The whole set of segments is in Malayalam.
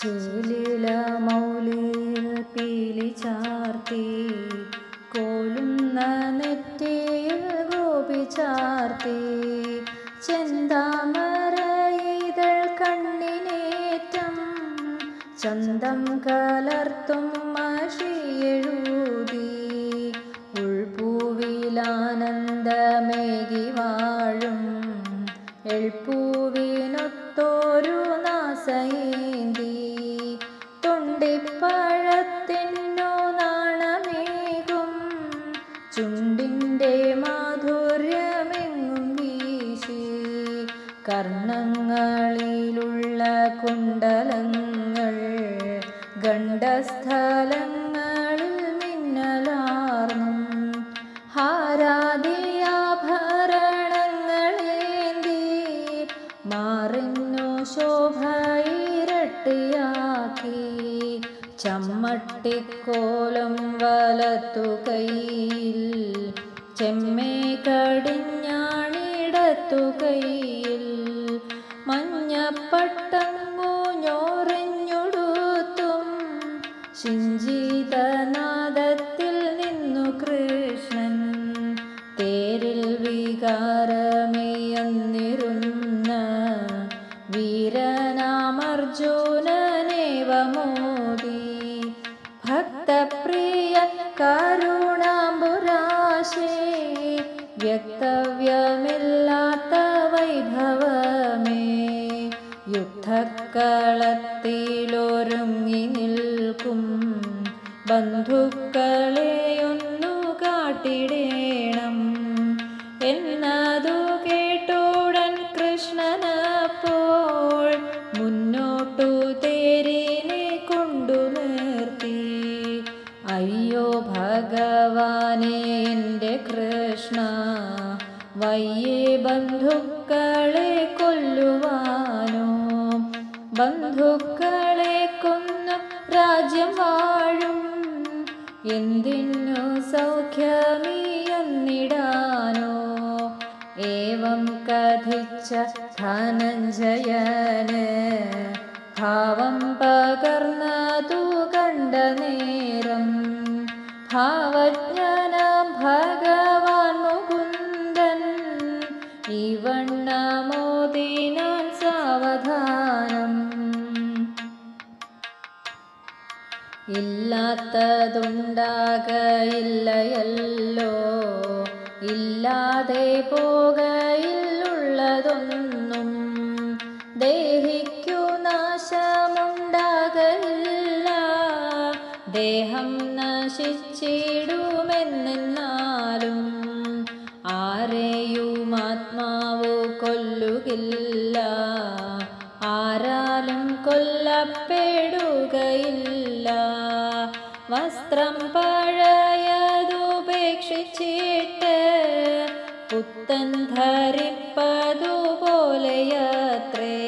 ചേലില മൗലിയിൽ പീലി ചാർത്തി കോലുന്ന നെറ്റിയിൽ ഗോപി ചാർത്തി. ചെന്താമര ഇതൾ കണ്ണിനേറ്റം ചന്തം കലർത്തും മഷിയെഴുതി ഉൾപൂവിലാനന്ദമേകി വാഴും എൾപൂവിനൊത്തോരു നാസയേന്തി തുണ്ടിപ്പഴത്തിനു നാണമേകും. ചുണ്ടിന്റെ മാധുര്യമെങ്ങും വീശി. കർണങ്ങളിലുള്ള കുണ്ടലങ്ങൾ ഗണ്ഡസ്ഥലങ്ങളിൽ ചമ്മട്ടിക്കോലം വലത്തു കൈയിൽ ചെമ്മേ കടിഞ്ഞാണിടത്തുകയിൽ മഞ്ഞപ്പട്ടങ്ങു ഞോറിഞ്ഞുടുത്തും ശിഞ്ചിതനാദത്തിൽ നിന്നു കൃഷ്ണൻ. തേരിൽ വികാരമേയന്നിരുന്ന വീരനാമർജുനനേവമോദി ഭക്തപ്രിയ കരുണാംബുരാശേ വ്യക്തവ്യമില്ലാത്ത വൈഭവമേ യുദ്ധക്കളത്തിലൊരുങ്ങി നിൽക്കും ബന്ധുക്കളെയൊന്നു കാട്ടിടേണം അയ്യോ ഭഗവാനെ എന്റെ കൃഷ്ണ വയ്യേ ബന്ധുക്കളെ കൊല്ലുവാനോ? ബന്ധുക്കളെ കൊന്നു രാജ്യം വാഴും. എന്തിനു സൗഖ്യമീയെന്നിടാനോ? ഏവം കഥിച്ച ധനഞ്ജയന് ഭാവം പകർന്നതു ഭാവജ്ഞാനം ഭഗവാൻ മുകുന്ദൻ. ഇവണ്ണമോദിനാൻ സാവധാനം. ഇല്ലാത്തതുണ്ടാകയില്ലയല്ലോ. ഇല്ലാതെ പോകയില്ലുള്ളതൊന്നും ദേഹം നശിച്ചിടുമെന്നാലും ആരെയും ആത്മാവ് കൊല്ലുകില്ല. ആരാലും കൊല്ലപ്പെടുകയില്ല. വസ്ത്രം പഴയതുപേക്ഷിച്ചിട്ട് പുത്തൻ ധരിപ്പതുപോലെയത്രേ.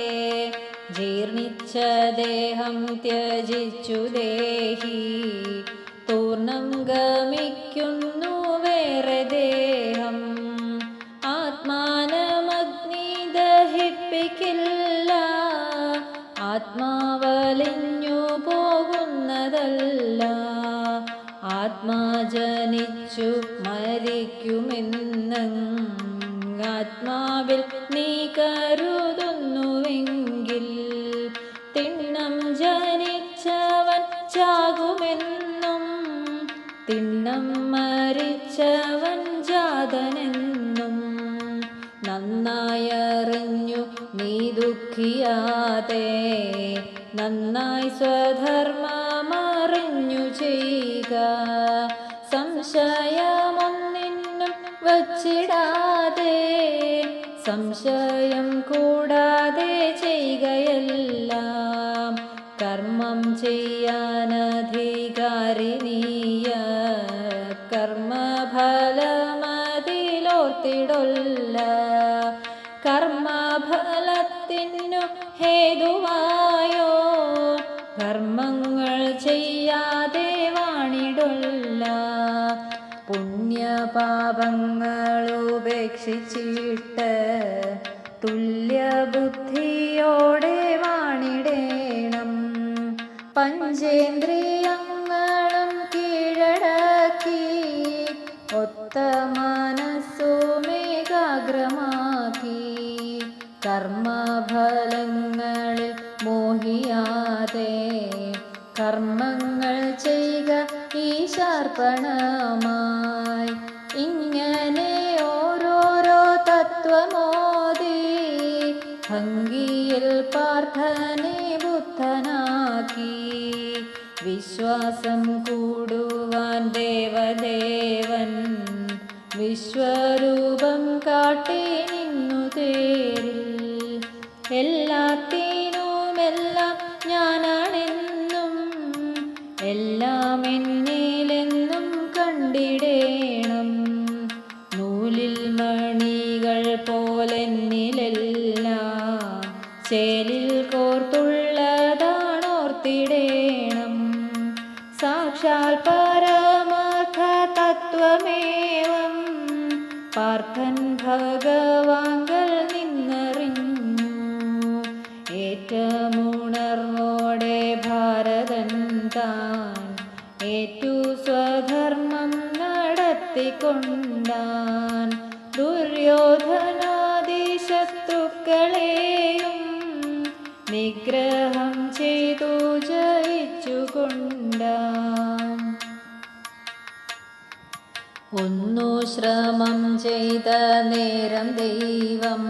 ജീർണിച്ച ദേഹം ത്യജിച്ചു ദേഹി. പൂർണം ഗമിക്കുന്നു വേറെ ദേഹം. ആത്മാനമഗ്നി ദഹിപ്പിക്കില്ല ആത്മാവലിഞ്ഞു പോകുന്നതല്ല. ആത്മാ ജനിച്ചു മരിക്കുമെന്നും ആത്മാവിൽ നീ കരുതുന്നുവെങ്കിൽ തിണ്ണം മരിച്ചവൻ ജാതനെന്നും നന്നായറിഞ്ഞു നീ ദുഃഖിയാതെ നന്നായി സ്വധർമ്മമറിഞ്ഞു ചെയ്യുക. സംശയമൊന്നിന്നും വച്ചിടാതെ സംശയം കൂടാതെ ചെയ്യുകയെല്ലാം. കർമ്മഫലമതിലോർത്തിടൊല്ല കർമ്മഫലത്തിനു ഹേതുവായോ? കർമ്മങ്ങൾ ചെയ്യാതെ വാണിടൊല്ല. പുണ്യപാപങ്ങൾ ഉപേക്ഷിച്ചിട്ട് തുല്യബുദ്ധിയോടെ വാണിടേണം. ഒത്ത മനസ്സുമേകാഗ്രമാക്കി കർമ്മഫലങ്ങളിൽ മോഹിയാതെ കർമ്മങ്ങൾ ചെയ്യുക ഈശാർപ്പണമായി ഇങ്ങനെ ഓരോരോ തത്വമോതി ഭംഗിയിൽ പാർത്ഥനെ ബുദ്ധനാക്കി. വിശ്വാസം കൂടു വിശ്വരൂപം കാട്ടി നിന്നു തേരിൽ. എല്ലാത്തിനുമെല്ലാം ഞാനാണെന്നും എല്ലാം എന്നിലെന്നും കണ്ടിടേണം. നൂലിൽ മണികൾ പോലെന്നിലെല്ലാം ചേലിൽ പാർത്ഥൻ ഭഗവാങ്കൽ നിന്നറിഞ്ഞു. ഏറ്റമുണർവോടെ ഭാരതൻ താൻ ഏറ്റു സ്വധർമ്മം നടത്തിക്കൊണ്ടാൻ. ദുര്യോധനാദി ശത്രുക്കളെയും നിഗ്രഹം ചെയ്തു ജയിച്ചുകൊണ്ടാൻ. ഒന്നു ശ്രമം ചെയ്ത നേരം ദൈവം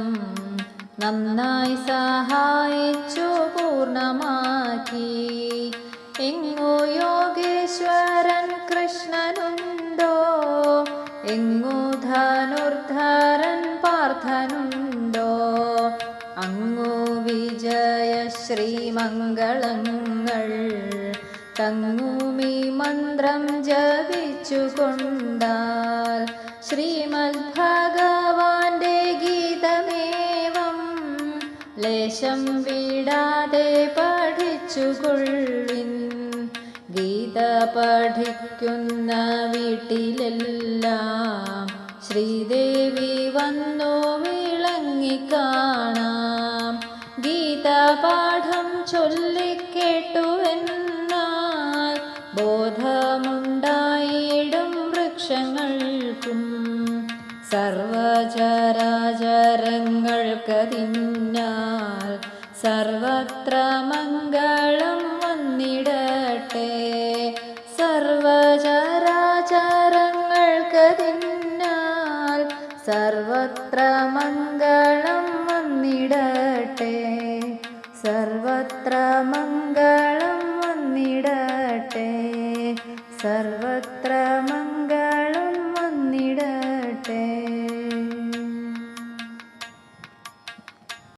നന്നായി സഹായിച്ചു പൂർണമാക്കി എങ്ങോ യോഗേശ്വരൻ കൃഷ്ണനുണ്ടോ? എങ്ങോ ധനുർധരൻ പാർത്ഥനുണ്ടോ? അങ്ങോ വിജയ ശ്രീമംഗളങ്ങൾ തങ്ങുമീ മന്ത്രം ലേശം വിടാതെ പഠിച്ചുകൊള്ളിൻ. ഗീത പഠിക്കുന്ന വീട്ടിലെല്ലാം ശ്രീദേവി വന്നു വിളങ്ങിക്കാണാം. ഗീതാപാഠം ചൊല്ലിക്കേട്ടുവെന്നാൽ സർവചരാചരങ്ങൾക്കതിന്നാൽ സർവത്ര മംഗളം വന്നിടട്ടെ. സർവചരാചരങ്ങൾക്കതിന്നാൽ സർവത്ര മംഗളം വന്നിടട്ടെ. സർവത്ര മംഗളം വന്നിടട്ടെ. സർവത്ര